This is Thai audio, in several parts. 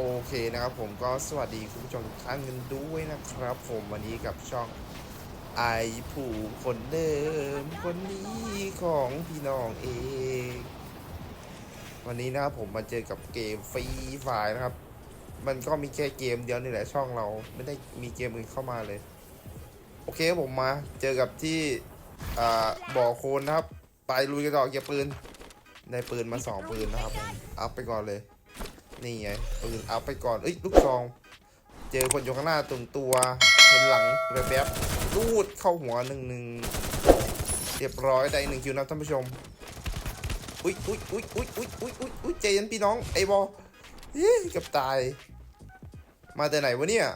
โอเคนะครับผมก็สวัสดีคุณผู้ชมทุกท่านกันด้วยนะครับ ผมวันนี้กับช่องไอผู้คนเดิมคนนี้ของพี่น้องเอง วันนี้นะครับผมมาเจอกับเกมฟรีไฟนะครับ มันก็มีแค่เกมเดียวนี่แหละช่องเราไม่ได้มีเกมอื่นเข้ามาเลย โอเคผมมาเจอกับที่บ่อโคลนนะครับ ไปลุยกันต่อเก็บปืนได้ปืนมาสองปืนนะครับผมอัพไปก่อนเลย นี่ไงปืนอัพไปก่อน เอ้ยลูกซอง เจอคนอยู่ข้างหน้าตรงตัว เห็นหลังแบบแบบๆรูดเข้าหัวหนึ่งหนึ่งเรียบร้อยได้หนึ่งคิวนะท่านผู้ชม อุ้ยอุ้ยอุ้ยอุ้ยอุ้ยอุ้ยอุ้ยอุ้ยใจย็นพี่น้องไอ้บอเยกับตาย มาแต่ไหนวะเนี่ย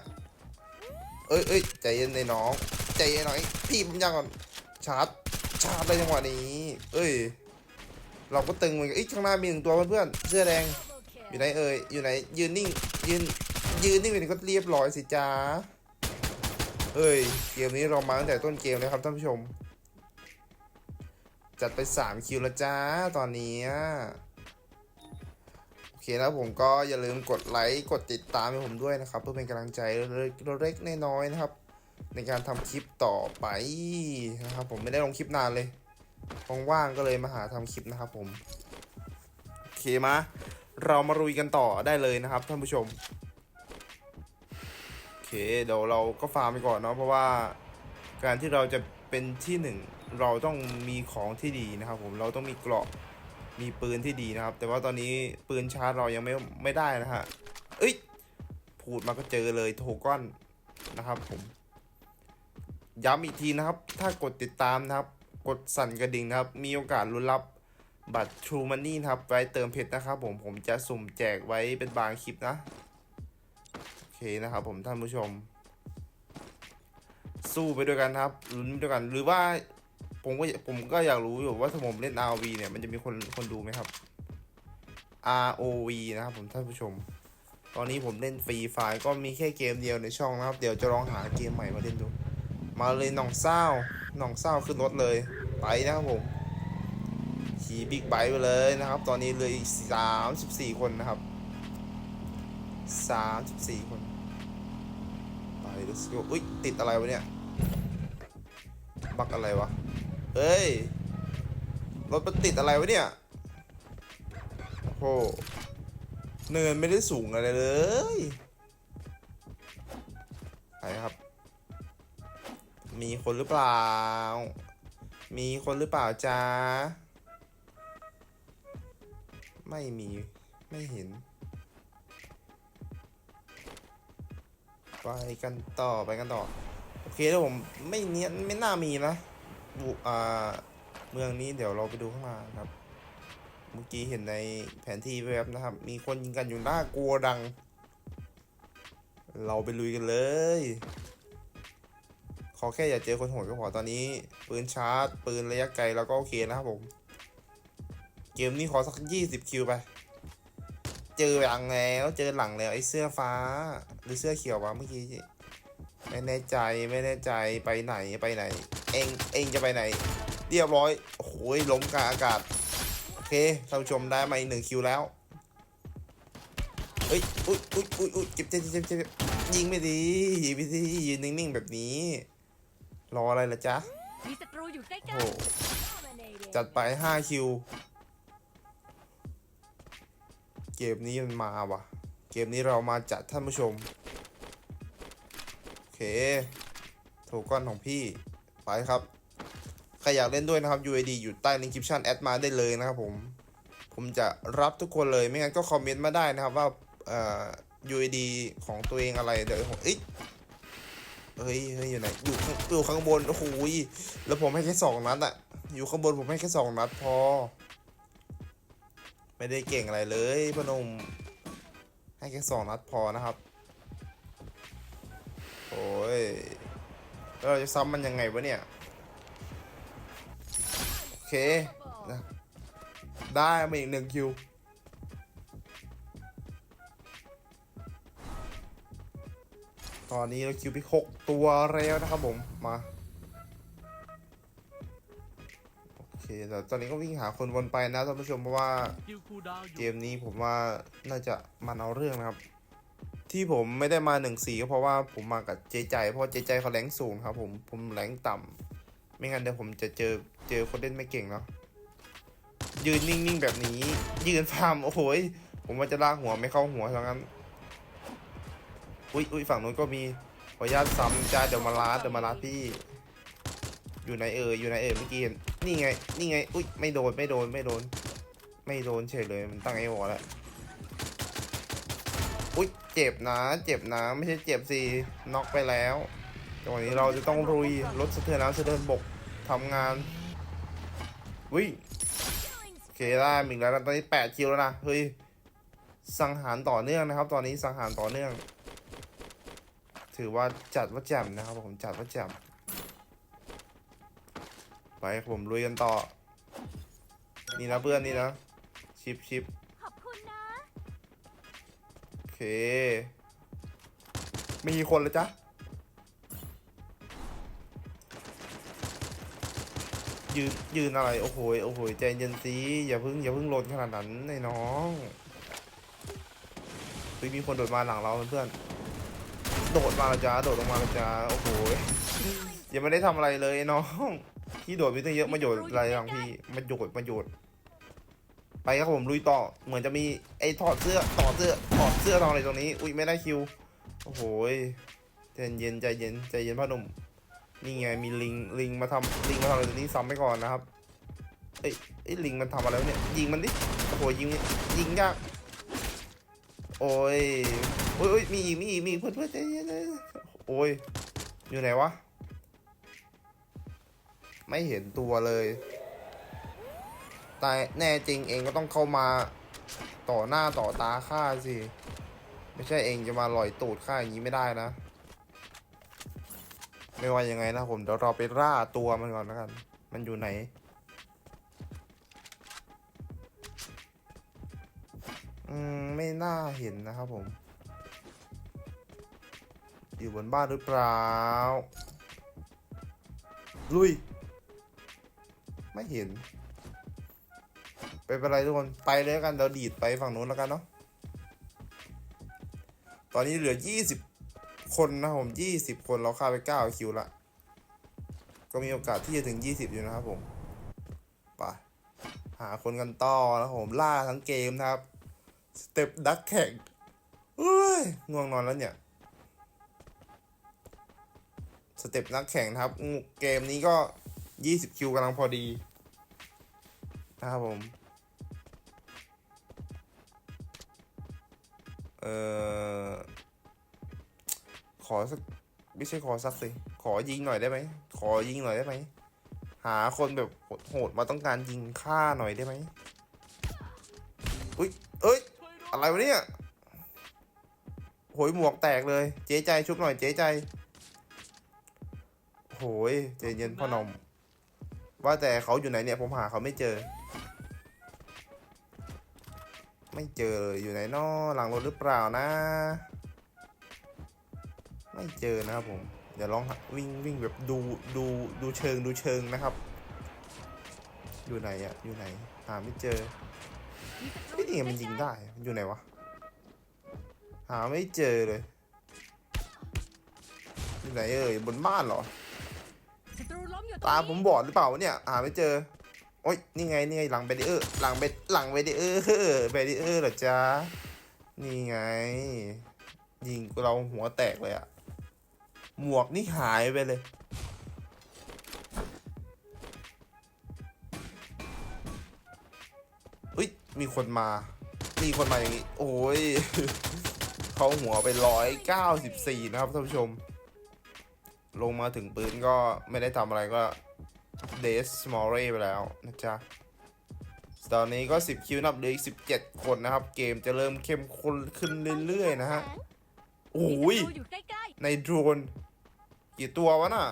เอ้ยเอ้ยใจเย็นในน้อง ใจเย็นหน่อยพี่ผมยังก่อนชาร์จชาร์จเลยจังหวะนี้ เอ้ย เราก็ตึงเหมือนกันเอ้ยข้างหน้ามีหนึ่งตัวเพื่อนๆเสื้อแดง อยู่ไหนเอ่ยอยู่ไหนยืนนิ่งยืนยืนนิ่งเป็นก็เรียบร้อยสิจ้าเอ้ยเกมนี้เรามาตั้งแต่ต้นเกมเลยครับท่านผู้ชม จัดไป 3 คิวแล้วจ้าตอนนี้โอเคแล้วผมก็อย่าลืมกดไลค์กดติดตามให้ผมด้วยนะครับ เพื่อเป็นกำลังใจเล็กๆน้อยๆนะครับ ในการทำคลิปต่อไปนะครับ ผมไม่ได้ลงคลิปนานเลยว่างๆก็เลยมาหาทำคลิปนะครับผมโอเคมา เรามารุยกันต่อได้เลยนะครับท่านผู้ชม โอเคเดี๋ยวเราก็ฟาร์มไปก่อนเนาะเพราะว่าการที่เราจะเป็นที่หนึ่งเราต้องมีของที่ดีนะครับ ผมเราต้องมีเกราะมีปืนที่ดีนะครับ แต่ว่าตอนนี้ปืนชาร์จเรายังไม่ไม่ได้นะฮะเอ้ยพูดมาก็เจอเลยโทก้อนนะครับ ผม ย้ำอีกทีนะครับ ถ้ากดติดตามนะครับ กดสั่นกระดิ่งนะครับ มีโอกาสลุ้นรับ บัตร True Money นะครับ ไว้เติมเพชรนะครับผม ผมจะสุ่มแจกไว้เป็นบางคลิปนะ โอเคนะครับผมท่านผู้ชม สู้ไปด้วยกันนะครับลุ้นไปด้วยกัน หรือว่าผมก็ผมก็อยากรู้อยู่ว่าถ้าผมเล่น ROV เนี่ย มันจะมีคนคนดูไหมครับ ROV นะครับผมท่านผู้ชม ตอนนี้ผมเล่นฟรีไฟก็มีแค่เกมเดียวในช่องนะครับ เดี๋ยวจะลองหาเกมใหม่มาเล่นดู มาเลยหน่องเศร้าหน่องเศร้าขึ้นรถเลย ไปนะครับผม บิ๊กไบค์ไปเลยนะครับ ตอนนี้เหลยอีกสามสิบสี่คนนะครับสามสิบสี่คน ไป let's go อุ้ยติดอะไรวะเนี่ย บักอะไรวะเฮ้ย รถมันติดอะไรวะเนี่ย โอ้โหเนินไม่ได้สูงอะไรเลยไปครับ มีคนหรือเปล่า มีคนหรือเปล่าจ๊ะ ไม่มีไม่เห็น ไปกันต่อไปกันต่อ โอเคแล้วผมไม่เนี้ยไม่น่ามีนะบุอ่าเมืองนี้เดี๋ยวเราไปดูข้างล่างครับ เมื่อกี้เห็นในแผนที่แวบนะครับ มีคนยิงกันอยู่หน้ากลัวดัง เราไปลุยกันเลย ขอแค่อย่าเจอคนโหดก็พอตอนนี้ ปืนชาร์จ ปืนระยะไกลแล้วก็โอเคนะครับผม เกมนี้ขอสักยี่สิบคิวไป เจอหลังแล้ว เจอหลังแล้วไอ้เสื้อฟ้า หรือเสื้อเขียววะเมื่อกี้ไม่แน่ใจไม่แน่ใจไปไหนไปไหน เองเองจะไปไหน เรียบร้อยโอ้โหล้มกลางอากาศ โอเคท่านผู้ชมได้มาอีกหนึ่งคิวแล้วเฮ้ยอุ้ยอุ้ยอุ้ยอุ้ยเจ็บเจ็บเจ็บเจ็บยิงไม่ดียิงไม่ดียืนนิ่งๆแบบนี้ รออะไรล่ะจ๊ะมีศัตรูอยู่ใกล้โอ้ๆโหจัดไปห้าคิว เกมนี้มันมาว่ะ เกมนี้เรามาจัดท่านผู้ชม โอเคโทก้อนของพี่ไปครับ ใครอยากเล่นด้วยนะครับ UID อยู่ใต้ลิงก์คลิปชั่นแอดมาได้เลยนะครับผม ผมจะรับทุกคนเลยไม่งั้นก็คอมเมนต์มาได้นะครับว่าเอ่อ UID ของตัวเองอะไรเดี๋ยวผมเอ้ยเฮ้ยเฮ้ยอยู่ไหนอยู่ข้างอยู่ข้างบนโอ้โหยแล้วผมให้แค่สองนัดอะอยู่ข้างบนผมให้แค่สองนัดพอ ไม่ได้เก่งอะไรเลยพนมให้แค่สองนัดพอนะครับ โอ้ยแล้วเราจะซ้ำมันยังไงวะเนี่ย โอเคนะได้มาอีกหนึ่งคิวตอนนี้เราคิวไปหกตัวแล้วนะครับผมมา แต่ตอนนี้ก็วิ่งหาคนวนไปนะท่านผู้ชมเพราะว่าเกมนี้ผมว่าน่าจะมันเอาเรื่องนะครับ ที่ผมไม่ได้มาหนึ่งสี่ก็เพราะว่าผมมากับเจใจ เพราะเจใจเขาแรงสูงครับ ผมผมแรงต่ำไม่งั้นเดี๋ยวผมจะเจอเจอคนเล่นไม่เก่งเนาะยืนนิ่งๆแบบนี้ ยืนฟาร์มโอ้โหยผมว่าจะลากหัวไม่เข้าหัวทั้งนั้นอุ้ยอุ้ยฝั่งนู้นก็มีขออนุญาตซ้ำจ้าเดี๋ยวมาลาดเดี๋ยวมาลาดพี่ อยู่ไหนเอ่ยอยู่ไหนเอ่ยเมื่อกี้เห็ นี่ไง นี่ไง อุ้ย ไม่โดน ไม่โดน ไม่โดน ไม่โดนเฉยเลย มันตั้งไอ้วอลแล้ว อุ้ย เจ็บนะ เจ็บนะ ไม่ใช่เจ็บสิ น็อกไปแล้วจังหวะนี้เราจะต้องรุยรถสะเทือนน้ำสะเทือนบกทำงานอุ้ยโอเคได้มีอีกแล้วตอนนี้แปดคิวแล้วนะ เฮ้ย สังหารต่อเนื่องนะครับ ตอนนี้สังหารต่อเนื่อง ถือว่าจัดว่าแจ่มนะครับผมจัดว่าแจ่ม ไปครับผมลุยกันต่อ นี่นะเพื่อนนี่นะ ชิปชิปขอบคุณนะ โอเค มีคนเลยจ๊ะยืนยืนอะไร โอ้โหยโอ้โหยใจเย็นสิอย่าเพิ่งอย่าเพิ่งหล่นขนาดนั้นไอ้น้องเฮ้ยมีคนโดดมาหลังเราเพื่อน โดดมาแล้วจ้า โดดลงมาแล้วจ้า โอ้โหยยังไม่ได้ทำอะไรเลยไอ้น้อง พี่โดดไปตั้งเยอะมาโยดอะไรหลังพี่มาโยดมาโยดไปครับผมลุยต่อเหมือนจะมีไอ้ถอดเสื้อถอดเสื้อถอดเสื้อทำอะไรตรงนี้ อุ้ยไม่ได้คิวโอ้โหใจเย็นใจเย็นใจเย็นพ่อหนุ่มนี่ไงมีลิงลิงมาทำลิงมาทำอะไรตรงนี้ซ้ำไปก่อนนะครับเอ้ยไอ้ลิงมันทำอะไรเนี่ยยิงมันดิโอ้โหยิงยิงยากโอ้ยโอ้ยมีอีกมีอีกมีเพื่อนเพื่อนโอ้ยอยู่ไหนวะ ไม่เห็นตัวเลยแต่แน่จริงเองก็ต้องเข้ามาต่อหน้าต่อตาข้าสิ ไม่ใช่เองจะมาลอยตูดข้าอย่างนี้ไม่ได้นะ ไม่ว่ายังไงนะผมเดี๋ยวเราไปล่าตัวมันก่อนแล้วกัน มันอยู่ไหนอืมไม่น่าเห็นนะครับผม อยู่บนบ้านหรือเปล่า ลุย ไม่เห็นไปเป็นไรทุกคนไปเลยกันเราดีดไปฝั่งนู้นแล้วกันเนาะตอนนี้เหลือ 20 คนนะผม20 คนเราฆ่าไป 9 คิวละก็มีโอกาสที่จะถึง 20 อยู่นะครับผมไปหาคนกันต่อนะผมล่าทั้งเกมนะครับสเต็ปดักแข่งเฮ้ยง่วงนอนแล้วเนี่ยสเต็ปนักแข่งครับ เกมนี้ก็ 20คิวกำลังพอดีนะครับผม เอ่อ ขอสัก ไม่ใช่ขอสักสิ ขอยิงหน่อยได้ไหม ขอยิงหน่อยได้ไหม หาคนแบบโหดมาต้องการยิงฆ่าหน่อยได้ไหมอุ้ย เอ้ย อะไรวะเนี่ยโหยหมวกแตกเลย เจ๊ใจชุบหน่อยเจ๊ใจโหยใจเย็นพ่อหนม ว่าแต่เขาอยู่ไหนเนี่ยผมหาเขาไม่เจอ ไม่เจอเลยอยู่ไหนนอหลังรถหรือเปล่านะ ไม่เจอนะครับผม เดี๋ยวลองวิ่งวิ่งแบบดูดูดูเชิงดูเชิงนะครับ อยู่ไหนอะอยู่ไหนหาไม่เจอไมีศัตรูเฮ้ยนี่ไงมันยิงได้มันอยู่ไหนวะหาไม่เจอเลยอยู่ไหนเอ่ยบนบ้านเหรอ ตรูล้มอยู่ตรงตานี้ผมบอดหรือเปล่าวะเนี่ยหาไม่เจอ โอ๊ยนี่ไงนี่ไงหลังเบดีเออร์หลังเบดหลังเบดีเออร์เบดีเออร์เหรอจ๊ะนี่ไง ยิงเราหัวแตกเลยอะหมวกนี่หายไปเลย อุ้ยมีคนมา มีคนมาอย่างนี้ โอ้ย เขาหัวไปร้อยเก้าสิบสี่นะครับท่านผู้ชม ลงมาถึงปืนก็ไม่ได้ทำอะไรก็เดสสมอลเรไปแล้วนะจ๊ะ ตอนนี้ก็ 10 คิวนับเหลืออีก 17 คนนะครับ เกมจะเริ่มเข้มข้นขึ้นเรื่อยๆ นะฮะโอ้ยในโดรน กี่ตัววะน่ะ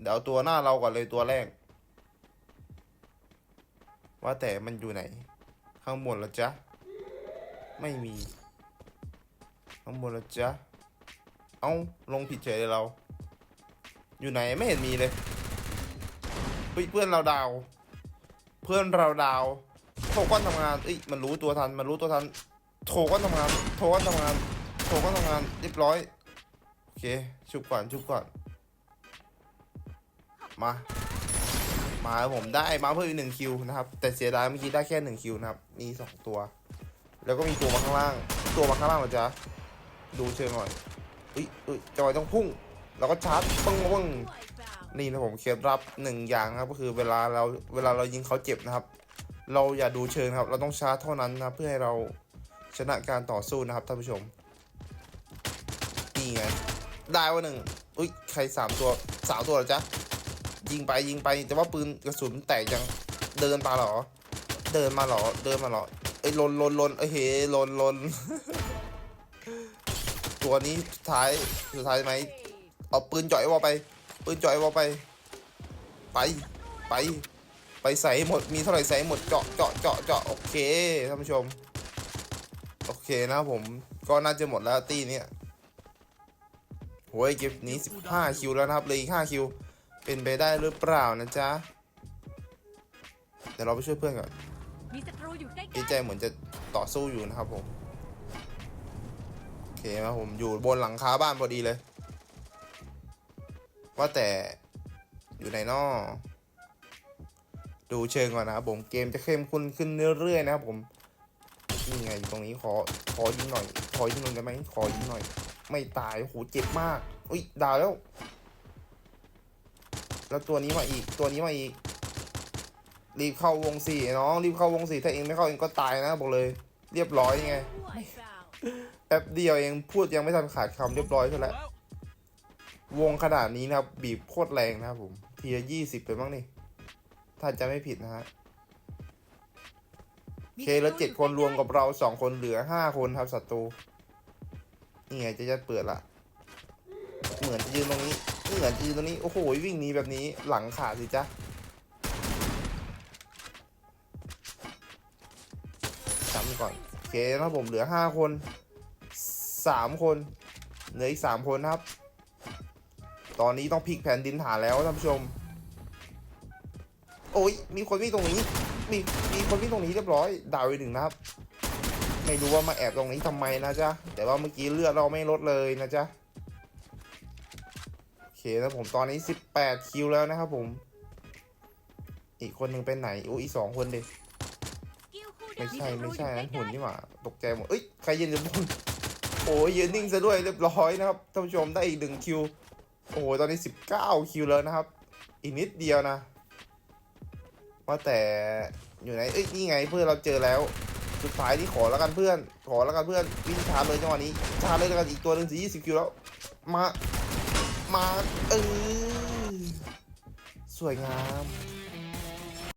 เดี๋ยวเอาตัวหน้าเราก่อนเลยตัวแรก ว่าแต่มันอยู่ไหน ข้างบนเหรอจ๊ะ ไม่มี ข้างบนเหรอจ๊ะ เอ้า ลงผิดเฉยเลยเรา อยู่ไหนไม่เห็นมีเลยเฮ้ยเพื่อนเราดาว เพื่อนเราดาว โทก้อนทำงานเอ้ยมันรู้ตัวทัน มันรู้ตัวทัน โทก้อนทำงาน โทก้อนทำงาน โทรก็ทำงานเรียบร้อย โอเค ชุบก่อน ชุบก่อน มา มาผมได้มาเพิ่มอีกหนึ่งคิวนะครับ แต่เสียดายเมื่อกี้ได้แค่หนึ่งคิวนะครับ มีสองตัว แล้วก็มีตัวมาข้างล่าง ตัวมาข้างล่างเหรอจ๊ะ ดูเชิงหน่อย อุ้ยอุ้ยจอยต้องพุ่ง แล้วก็ชาร์จปึ้งปึ้งนี่นะผมเคล็ดลับหนึ่งอย่างนะครับก็คือเวลาเราเวลาเรายิงเขาเจ็บนะครับ เราอย่าดูเชิงครับ เราต้องชาร์จเท่านั้นนะเพื่อให้เราชนะการต่อสู้นะครับท่านผู้ชมนี่ไงได้ว่าหนึ่งอุ้ยใครสามตัวสามตัวหรอจ๊ะยิงไปยิงไปแต่ว่าปืนกระสุนแตกยังเดินมาหรอ เดินมาหรอ เดินมาหรอเอ้ยลนลนลนเอ้ยเฮ้ลนลน ตัวนี้สุดท้ายสุดท้ายไหมเอาปืนจ่อยวอลไป ปืนจ่อยวอลไป ไปไป ไปใส่ให้หมดมีเท่าไหร่ใส่ให้หมดเจาะเจาะเจาะเจาะโอเคท่านผู้ชม โอเคนะครับผมก็น่าจะหมดแล้วตีเนี้ยโหยเก็บนี้ 15 คิวแล้วนะครับเหลยอีก5คิว เป็นไปได้หรือเปล่านะจ๊ะเดี๋ยวเราไปช่วยเพื่อนก่อนมีศัตรูอยู่ใกล้เจ๊ใจเหมือนจะต่อสู้อยู่นะครับผมโอ เคครับผมอยู่บนหลังคาบ้านพอดีเลย ว่าแต่อยู่ไหนนอดูเชิงก่อนนะครับผมเกมจะเข้มข้นขึ้นเรื่อยๆนะครับผมนี่ไงอยู่ตรงนี้ขอขอยิงหน่อย ขอยิงหน่อยได้ไหมขอยิงหน่อย ไม่ตายโอ้โหเจ็บมากอุ้ยดาวแล้ว แล้วตัวนี้มาอีกตัวนี้มาอีก รีบเข้าวงสี่น้องรีบเข้าวงสี่ถ้าเองไม่เข้าเองก็ตายนะบอกเลย เรียบร้อยไง แป๊บเดียวเองพูดยังไม่ทันขาดคำเรียบร้อยซะแล้ว วงขนาดนี้นะครับ บีบโคตรแรงนะครับผม ทีละยี่สิบไปบ้างนี่ ถ้าจะไม่ผิดนะฮะโอเคแล้วเจ็ดคนรวมกับเราสองคนเหลือห้าคนครับศัตรูนี่ไงจะจะเปิดละเหมือนจะยืนตรงนี้เหมือนจะยืนตรงนี้ โอ้โห วิ่งหนีแบบนี้หลังขาดสิจ๊ะจำก่อน โอเคนะครับผมเหลือห้าคน สามคน เหลืออีกสามคนครับ ตอนนี้ต้องพลิกแผ่นดินฐานแล้วท่านผู้ชม โอ้ยมีคนวิ่งตรงนี้ มีมีคนวิ่งตรงนี้เรียบร้อย ดาวไปหนึ่งนะครับ ไม่รู้ว่ามาแอบตรงนี้ทำไมนะจ๊ะ แต่ว่าเมื่อกี้เลือดเราไม่ลดเลยนะจ๊ะ โอเคนะผมตอนนี้18คิวแล้วนะครับผม อีกคนหนึ่งเป็นไหนอุ้ยอีสองคนเดิไม่ใช่ไม่ใช่นั้นหุ่นนี่หว่าตกใจหมดเอ้ยใครยืนอยู่บน โอ้ยยืนนิ่งซะด้วยเรียบร้อยนะครับท่านผู้ชมได้อีกหนึ่งคิว โอ้โหตอนนี้สิบเก้าคิวแล้วนะครับ อีกนิดเดียวนะ ว่าแต่อยู่ไหนเอ้ยนี่ไงเพื่อนเราเจอแล้ว สุดท้ายที่ขอแล้วกันเพื่อน ขอแล้วกันเพื่อนวิ่งชาร์จเลยจังหวะนี้ชาร์จเลยแล้วกันอีกตัวหนึ่งสี่ยี่สิบคิวแล้ว มา มาเออสวยงาม